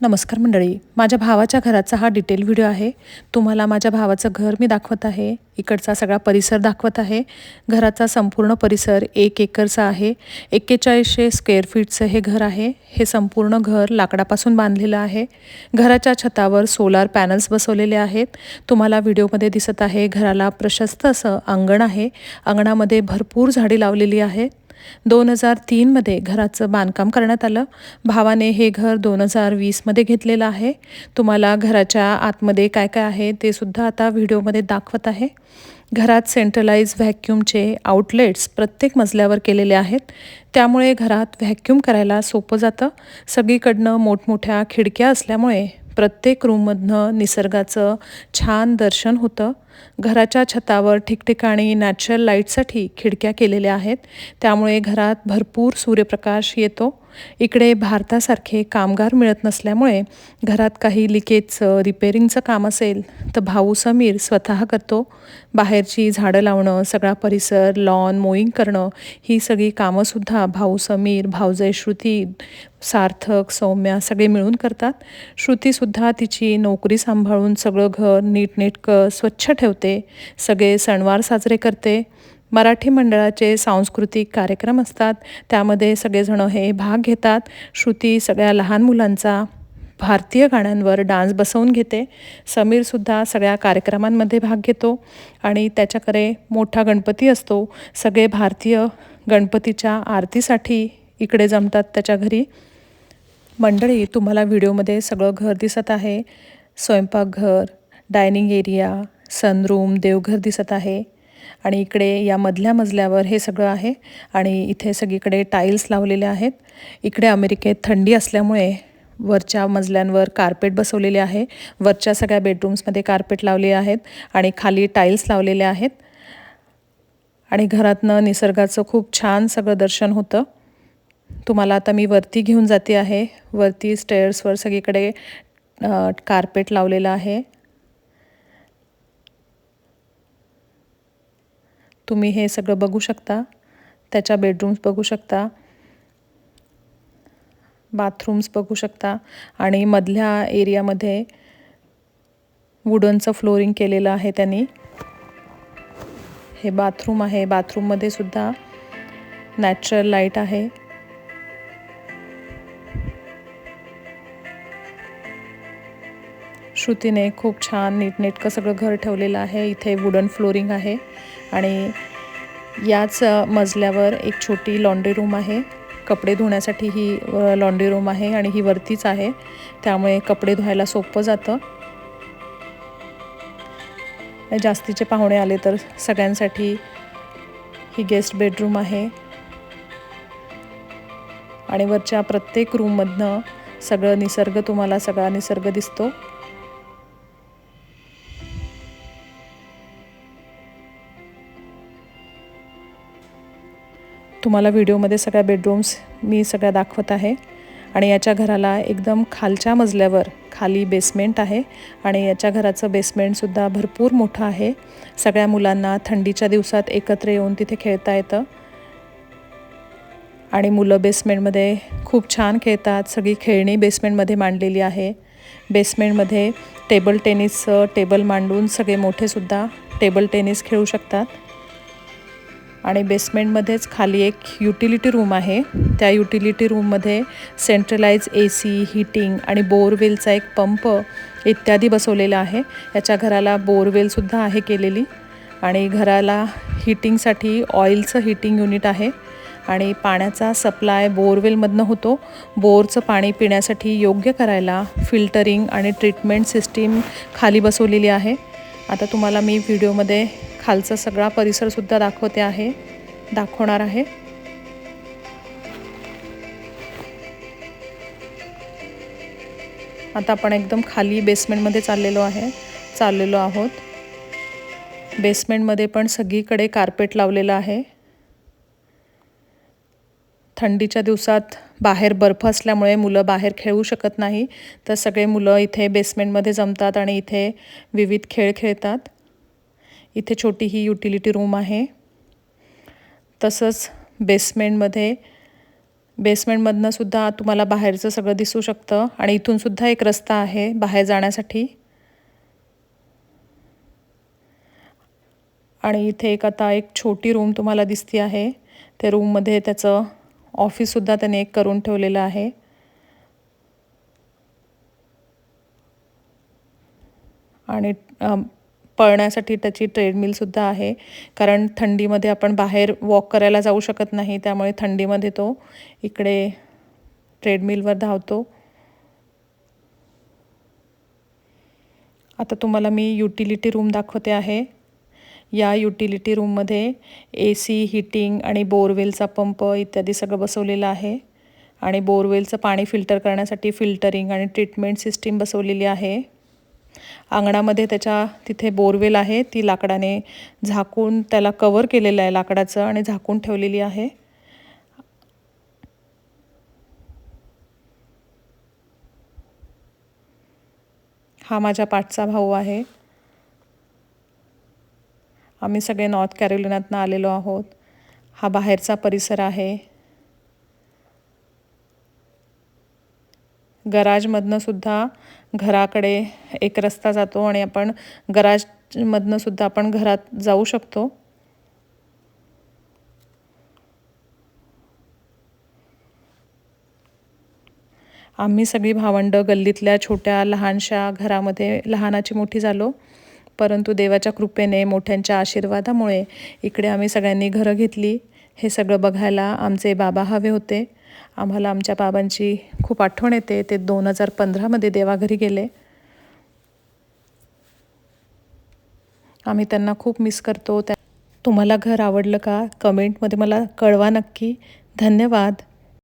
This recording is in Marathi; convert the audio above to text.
नमस्कार मंडळी माझ्या भावाच्या घराचा हा डिटेल व्हिडिओ आहे. तुम्हाला माझ्या भावाचं घर मी दाखवत आहे. इकडचा सगळा परिसर दाखवत आहे. घराचा संपूर्ण परिसर एक एकरचा आहे. एक्केचाळीसशे स्क्वेअर फीटचं हे घर आहे. हे संपूर्ण घर लाकडापासून बांधलेलं आहे. घराच्या छतावर सोलार पॅनल्स बसवलेले आहेत. तुम्हाला व्हिडिओमध्ये दिसत आहे घराला प्रशस्त असं अंगण आहे. अंगणामध्ये भरपूर झाडी लावलेली आहेत. दोन हजार तीनमध्ये घराचं बांधकाम करण्यात आलं. भावाने हे घर दोन हजार वीसमध्ये घेतलेलं आहे. तुम्हाला घराच्या आतमध्ये काय काय आहे ते सुद्धा आता व्हिडिओमध्ये दाखवत आहे. घरात सेंट्रलाइज व्हॅक्यूमचे आउटलेट्स प्रत्येक मजल्यावर केलेले आहेत. त्यामुळे घरात व्हॅक्यूम करायला सोपं जातं. सगळीकडनं मोठमोठ्या खिडक्या असल्यामुळे प्रत्येक रूममधनं निसर्गाचं छान दर्शन होतं. घराच्या छतावर ठिकठिकाणी नॅचरल लाईटसाठी खिडक्या केलेल्या आहेत. त्यामुळे घरात भरपूर सूर्यप्रकाश येतो. इकडे भारतासारखे कामगार मिळत नसल्यामुळे घरात काही लिकेजचं रिपेरिंगचं काम असेल तर भाऊ समीर स्वतः करतो. बाहेरची झाडं लावणं सगळा परिसर लॉन मोईंग करणं ही सगळी कामंसुद्धा भाऊ समीर भाऊजय श्रुती सार्थक सौम्या सगळे मिळून करतात. श्रुतीसुद्धा तिची नोकरी सांभाळून सगळं घर नीटनेटकं स्वच्छ ठेवते. सगळे सणवार साजरे करते. मराठी मंडळाचे सांस्कृतिक कार्यक्रम असतात. त्यामध्ये सगळेजणं हे भाग घेतात. श्रुती सगळ्या लहान मुलांचा भारतीय गाण्यांवर डान्स बसवून घेते. समीरसुद्धा सगळ्या कार्यक्रमांमध्ये भाग घेतो आणि त्याच्याकडे मोठा गणपती असतो. सगळे भारतीय गणपतीच्या आरतीसाठी इकडे जमतात त्याच्या घरी. मंडळी तुम्हाला व्हिडिओमध्ये सगळं घर दिसत आहे. स्वयंपाकघर डायनिंग एरिया सनरूम देवघर दिसत आहे. आणि इकडे या मधल्या मजल्यावर हे सगळं आहे. आणि इथे सगळीकडे टाईल्स लावलेले आहेत. इकडे अमेरिकेत थंडी असल्यामुळे वरच्या मजल्यांवर कार्पेट बसवलेले आहे. वरच्या सगळ्या बेडरूम्समध्ये कार्पेट लावले आहेत आणि खाली टाईल्स लावलेले आहेत. आणि घरातनं निसर्गाचं खूप छान सगळं दर्शन होतं. तुम्हाला आता मी वरती घेऊन जाते आहे. वरती स्टेअर्सवर सगळीकडे कार्पेट लावलेलं आहे. तुम्ही हे सगळं बघू शकता. त्याच्या बेडरूम्स बघू शकता. बाथरूम्स बघू शकता. आणि मधल्या एरियामध्ये वुडनचं फ्लोरिंग केलेलं आहे त्यांनी. हे बाथरूम आहे. बाथरूममध्ये सुद्धा नॅचरल लाइट आहे. श्रुतीने खूप छान नीटनेटकं सगळं घर ठेवलेलं आहे. इथे वुडन फ्लोरिंग आहे. आणि याच मजल्यावर एक छोटी लॉन्ड्री रूम आहे. कपडे धुण्यासाठी ही लॉन्ड्री रूम आहे आणि ही वरतीच आहे. त्यामुळे कपडे धुवायला सोपं जातं. जास्तीचे पाहुणे आले तर सगळ्यांसाठी ही गेस्ट बेडरूम आहे. आणि वरच्या प्रत्येक रूममधनं सगळं निसर्ग तुम्हाला सगळा निसर्ग दिसतो. तुम्हाला व्हिडिओमध्ये सगळ्या बेडरूम्स मी सगळ्या दाखवत आहे. आणि याच्या घराला एकदम खालच्या मजल्यावर खाली बेसमेंट आहे. आणि याच्या घराचं बेसमेंटसुद्धा भरपूर मोठं आहे. सगळ्या मुलांना थंडीच्या दिवसात एकत्र येऊन तिथे खेळता येतं. आणि मुलं बेसमेंटमध्ये खूप छान खेळतात. सगळी खेळणी बेसमेंटमध्ये मांडलेली आहे. बेसमेंटमध्ये टेबल टेनिसचं टेबल मांडून सगळे मोठेसुद्धा टेबल टेनिस खेळू शकतात. आणि बेसमेंटमध्येच खाली एक युटिलिटी रूम आहे. त्या युटिलिटी रूममध्ये सेंट्रलाइज ए सी हीटिंग आणि बोरवेलचा एक पंप इत्यादी बसवलेला आहे. याच्या घराला बोरवेलसुद्धा आहे केलेली आणि घराला हिटिंगसाठी ऑइलचं हिटिंग युनिट आहे आणि पाण्याचा सप्लाय बोरवेलमधनं होतो. बोरचं पाणी पिण्यासाठी योग्य करायला फिल्टरिंग आणि ट्रीटमेंट सिस्टीम खाली बसवलेली आहे. आता तुम्हाला मी व्हिडिओमध्ये खालचा सगळा परिसरसुद्धा दाखवते आहे दाखवणार आहे. आता आपण एकदम खाली बेसमेंटमध्ये चाललेलो आहे चाललेलो आहोत. बेसमेंटमध्ये पण सगळीकडे कार्पेट लावलेलं आहे. थंडीच्या दिवसात बाहेर बर्फ असल्यामुळे मुलं बाहेर खेळू शकत नाही तर सगळे मुलं इथे बेसमेंटमध्ये जमतात आणि इथे विविध खेळ खेळतात. इथे छोटी ही युटिलिटी रूम आहे. तसंच बेसमेंटमध्ये बेसमेंटमधनं सुद्धा तुम्हाला बाहेरचं सगळं दिसू शकतं आणि इथून सुद्धा एक रस्ता आहे बाहेर जाण्यासाठी. आणि इथे एक आता एक छोटी रूम तुम्हाला दिसती आहे. त्या रूममध्ये त्याचं ऑफिससुद्धा त्याने एक करून ठेवलेलं आहे. आणि पळण्यासाठी त्याची ट्रेडमिलसुद्धा आहे. कारण थंडीमध्ये आपण बाहेर वॉक करायला जाऊ शकत नाही त्यामुळे थंडीमध्ये तो इकडे ट्रेडमिलवर धावतो. आता तुम्हाला मी युटिलिटी रूम दाखवते आहे. या युटिलिटी रूममध्ये ए सी हिटिंग आणि बोरवेलचा पंप इत्यादी सगळं बसवलेलं आहे. आणि बोरवेलचं पाणी फिल्टर करण्यासाठी फिल्टरिंग आणि ट्रीटमेंट सिस्टीम बसवलेली आहे. अंगणामध्ये त्याच्या तिथे बोरवेल आहे. ती लाकडाने झाकून त्याला कवर केलेलं आहे लाकडाचं आणि झाकून ठेवलेली आहे. हा माझ्या पाठचा भाऊ आहे. आम्ही सगळे नॉर्थ कॅरोलिनातनं आलेलो आहोत. हा बाहेरचा परिसर आहे. गराजमधनं सुद्धा घराकडे एक रस्ता जातो आणि आपण गराजमधनं सुद्धा आपण घरात जाऊ शकतो. आम्ही सगळी भावंडं गल्लीतल्या छोट्या लहानशा घरामध्ये लहानाची मोठी झालो. परंतु देवाच्या कृपेने मोठ्यांच्या आशीर्वादामुळे इकडे आम्ही सगळ्यांनी घरं घेतली. हे सगळं बघायला आमचे बाबा हवे होते. आम्हाला आमच्या बाबांची खूप आठवण येते. ते दोन हजार पंधरामध्ये देवाघरी गेले. आम्ही त्यांना खूप मिस करतो. त्या तुम्हाला घर आवडलं का? कमेंटमध्ये मला कळवा नक्की. धन्यवाद.